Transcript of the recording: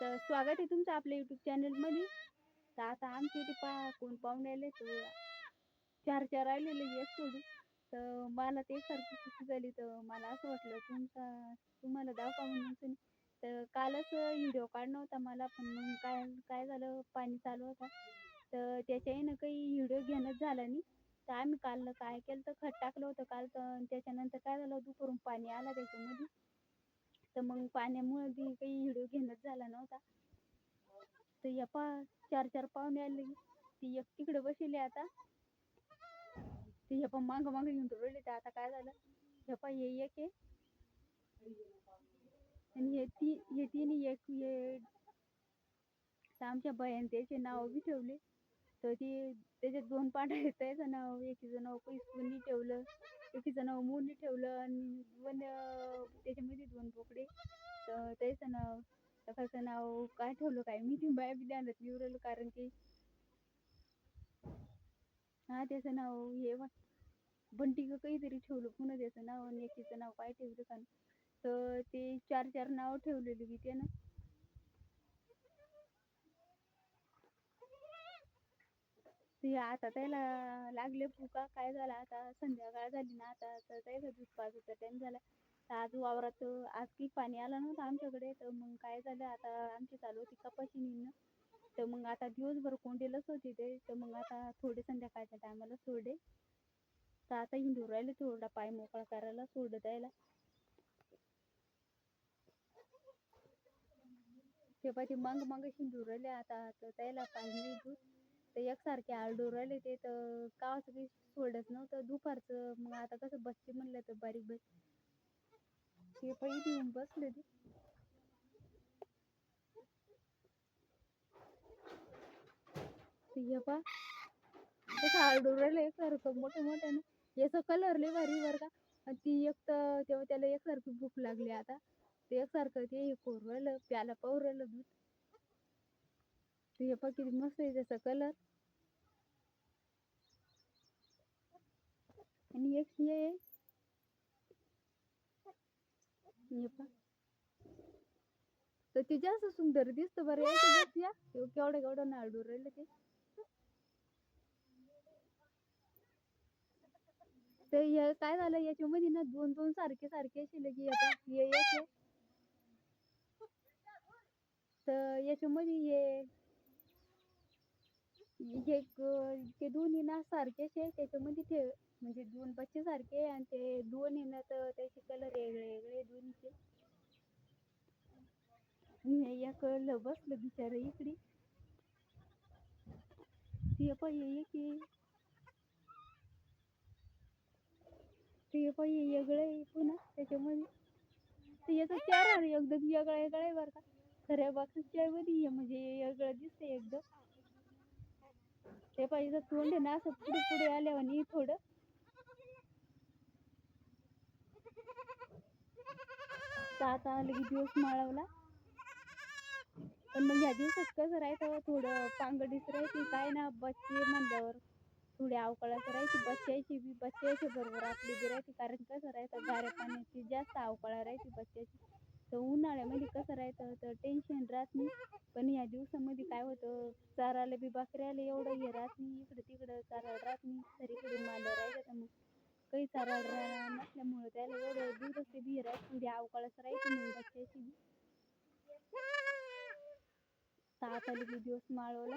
तर स्वागत आहे तुमचं आपल्या युट्यूब चॅनलमध्ये तर आता आमच्या इथे पा कोण पाहुणे आले तर चार चार आलेले एक सोडून. तर मला ते सारखी खुशी झाली. तर मला असं वाटलं तुमचा तुम्हाला दाखवा म्हणून तर कालच व्हिडिओ काढणं होता मला पण मग काय काय झालं पाणी चालू होता. तर त्याच्याही काही व्हिडिओ घेणंच झाला नाही. तर आम्ही काल काय केलं तर खत टाकलं होतं काल. तर त्याच्यानंतर काय झालं दुपारून पाणी आलं त्याच्यामध्ये. तर मग पाण्यामुळे बी काही व्हिडिओ घेणंच झाला नव्हता. तर या पा चार चार पाहुणे आले. ती एक तिकडे बसले आता. ते हे पण मागं मागं घेऊन राहिले तर आता काय झालं? हे पा हे एक आहे. आणि हे ती हे तिन्ही एक हे तर आमच्या बयान त्याचे नाव बी ठेवले. तर ती त्याच्यात दोन पांढरे आहेत. त्याचं नाव एकीचं नाव पैसपुनी ठेवलं. एकीचं नाव मोनी ठेवलं आणि वन त्याच्यामध्ये दोन बोकडे. तर त्याचं नाव एकाचं नाव काय ठेवलं काय? मी ती बाया बी ध्यानात नाही उरलं कारण की हा त्याचं नाव हे बंटी का काहीतरी ठेवलं. पुन्हा त्याचं नाव आणि एकीचं नाव काय ठेवलं? का तर ते चार चार नाव ठेवलेली होती त्यानं. ते आता त्याला लागले फुका. काय झाला आता? संध्याकाळ झाली ना आता. तर त्याचं दूध पाजायचा टाइम झाला. तर आज वावरात आज की पाणी आलं नव्हतं आमच्याकडे. तर मग काय झालं? आता आमची चालू होती कपाशी निघणं तर मग आता दिवसभर कोंडेलच होते ते. तर मग आता थोडे संध्याकाळच्या टायमाला सोडे तर आता हिंदू राहिले थोडा पाय मोकळा करायला सोडत यायला. ते पाहिजे मग मग हिंदू राहिले. आता तर त्याला पाणी दूध. तर एकसारखे आरडू राहिले ते. तर कावाचं काही सोडत नव्हतं. दुपारचं मग आता कसं बसते म्हणलं तर बारीक बस ते पण घेऊन बसले ते. हे पा कसं आरडू राहिले एकसारखं मोठे मोठे ना याचा कलर लय भारी बरं का. आणि ती एक तर तेव्हा त्याला एकसारखी भूक लागली आता. ते एकसारखं ते हे करू राहिलं. प्याला पवरलं राहिलं दूध. हे पा किती मस्त आहे त्याचा कलर आणि एक हे आहे. पा तर ते जास्त सुंदर दिसतं बरं या केवढं केवढं नारडू राहिलं ते तर काय झालं याच्यामध्ये ना दोन दोन सारखे सारखे असे लगे येतात हे एक आहे. तर याच्यामध्ये हे म्हणजे हे ते दोन्ही ना सारखेच आहे त्याच्यामध्ये ते म्हणजे दोन बच्चे सारखे आणि ते दोन आहे ना तर त्याचे कलर वेगळे वेगळे दोन्हीचे. आणि हे एक बसलं बिचार इकडे. ते पाहिजे एक ते पाहिजे वेगळं आहे पुन्हा त्याच्यामध्ये. ते याचा चार एकदम वेगळा वेगळा आहे बरं का. खऱ्या बाकीच्या मध्ये म्हणजे वेगळं दिसतंय एकदम. ते पाहिजे तोंड आहे ना असं पुढे पुढे आल्यावानी थोडं. तर आता आलं की दिवस माळवला. पण मग ह्या दिवसात कसं राहायचं? थोडं पांगडीच राहायची काय ना बच्चे म्हणल्यावर थोडी अवकाळाचं राहायची बच्च्याची बी बच्चायच्या बरोबर आपली बी राहायची. कारण कसं राहायचं? गाऱ्या पाण्याची जास्त अवकाळा राहायची बच्च्याची तर उन्हाळ्यामध्ये कसं राहायचं तर टेन्शन राहत नाही. पण या दिवसामध्ये काय होतं चाराला बी बकऱ्याला एवढं हे राहत नाही इकडं तिकडं चाराला राहत नाही सरीकडे माल राहायचं तर मग काही चारा रा- नसल्यामुळं त्याला एवढं दिवस बी राहत थोडी म्हणजे अवकाळच राहायचं मग बच्चाची बी तर आता दिवस माळवला.